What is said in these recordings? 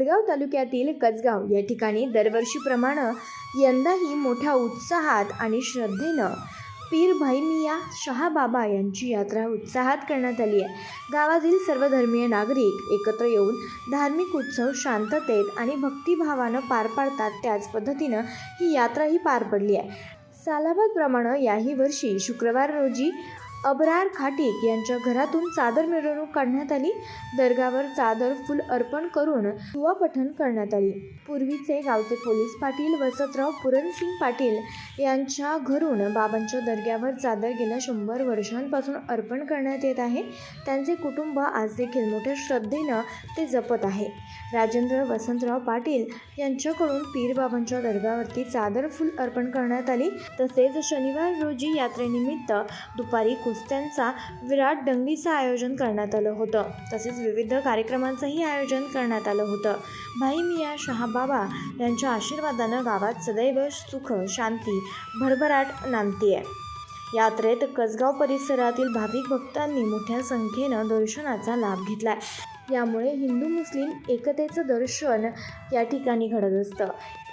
भडगाव तालुक्यातील कचगाव या ठिकाणी दरवर्षीप्रमाणे यंदाही मोठ्या उत्साहात आणि श्रद्धेनं पीर भाई मिया शहाबाबा यांची यात्रा उत्साहात करण्यात आली आहे. गावातील सर्व धर्मीय नागरिक एकत्र येऊन धार्मिक उत्सव शांततेत आणि भक्तिभावानं पार पाडतात त्याच पद्धतीनं ही यात्राही पार पडली आहे. सालाबादप्रमाणे याही वर्षी शुक्रवार रोजी अबरार खाटीक यांच्या घरातून चादर मिरवणूक काढण्यात आली. दर्गावर चादर फुल अर्पण करून दुवा पठण करण्यात आली. पूर्वीचे गावचे पोलीस पाटील वसतराव पुरणसिंग पाटील यांच्या घरून बाबांच्या दर्ग्यावर चादर गेल्या शंभर वर्षांपासून अर्पण करण्यात येत आहे. त्यांचे कुटुंब आज देखील मोठ्या श्रद्धेनं ते जपत आहे. राजेंद्र वसंतराव पाटील यांच्याकडून पीरबाबांच्या दर्गावरती चादर फुल अर्पण करण्यात आली. तसेच शनिवार रोजी यात्रेनिमित्त दुपारी कुस्त्यांचा विराट दंगलीचं आयोजन करण्यात आलं होतं. तसेच विविध कार्यक्रमांचंही आयोजन करण्यात आलं होतं. भाई मिया शहाबाबा यांच्या आशीर्वादानं गावात सदैव सुख शांती भरभराट नांदते आहे यात्रेत कसगाव परिसरातील भाविक भक्तांनी मोठ्या संख्येनं दर्शनाचा लाभ घेतला यामुळे हिंदू मुस्लिम एकतेचं दर्शन या ठिकाणी घडत असतं.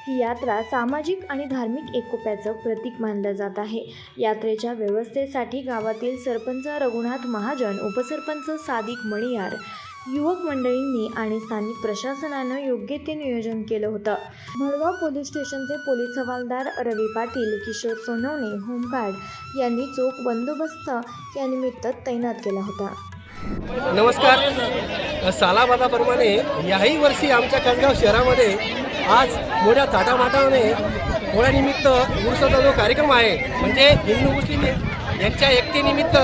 ही यात्रा सामाजिक आणि धार्मिक एकोप्याचं प्रतीक मानलं जात आहे. यात्रेच्या व्यवस्थेसाठी गावातील सरपंच रघुनाथ महाजन उपसरपंच सादिक मणियार युवक मंडळींनी आणि स्थानिक प्रशासनानं योग्य ते नियोजन केलं होतं. भडगाव पोलीस स्टेशनचे police havaldar Ravi Patil Kishor Sonawane home guard यांनी चोख बंदोबस्त यानिमित्त तैनात केला होता. नमस्कार. सालाबादाप्रमाणे याही वर्षी आमच्या खासगाव शहरामध्ये आज मोठ्या थाटामाटाने पोळ्यानिमित्त उर्साचा जो कार्यक्रम आहे म्हणजे हिंदू मुस्लिम यांच्या एकतेनिमित्त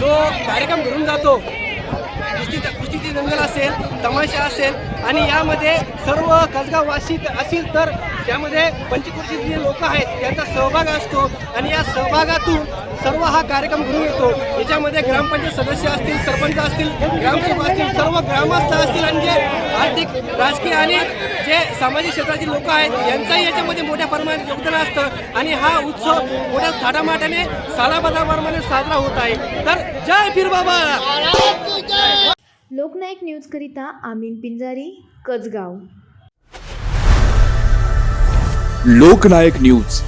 जो कार्यक्रम घडून जातो कुस्तीचा कुस्तीची दंगल असेल तमाशा असेल आणि यामध्ये सर्व कसगाववासी असतील तर त्यामध्ये पंचकृषी जे लोक आहेत त्यांचा सहभाग असतो. आणि या सहभागातून सर्व हा कार्यक्रम घडून येतो. याच्यामध्ये ग्रामपंचायत सदस्य असतील सरपंच असतील ग्रामसेवक असतील सर्व ग्रामस्थ असतील आणि जे आर्थिक राजकीय आणि जे सामाजिक क्षेत्रातील लोक आहेत यांचाही याच्यामध्ये मोठ्या प्रमाणात योगदान असतं. आणि हा उत्सव मोठ्या थाटामाटाने सालाबादाप्रमाणे साजरा होत आहे. तर जय पीर बाबा! लोकनायक न्यूजकरिता आमीन पिंजारी कसगाव. लोकनायक न्यूज.